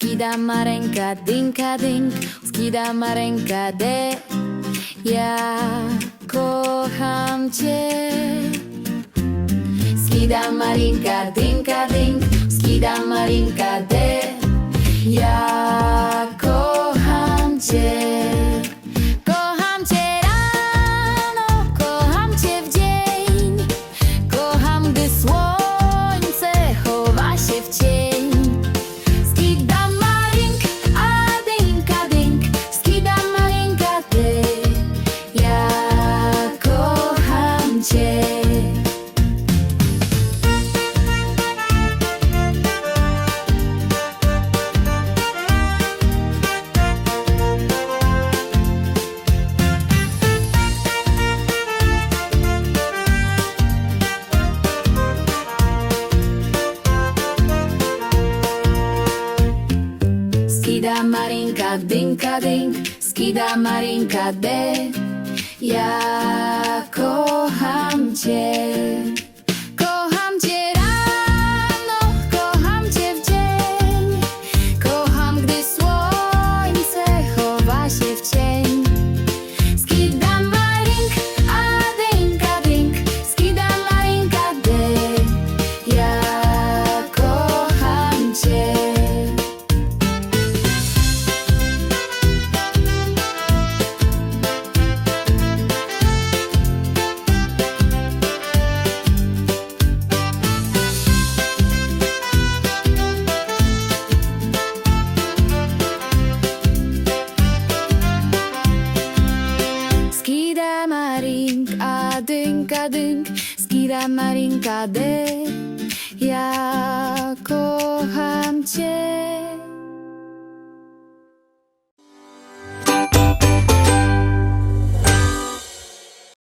Skida Marenka, dynka dynk, skida Marenka de. Ja kocham cię. Skida Marinka, dynka dynk, skida Marinka de. Skida Marinka, dynka dynk, skida Marinka de. Ja kocham cię. Kocham cię rano, kocham cię w dzień. Kocham, gdy słońce chowa się w cień. Skira marink, a dynk, a dynk marinka, Ja kocham Cię.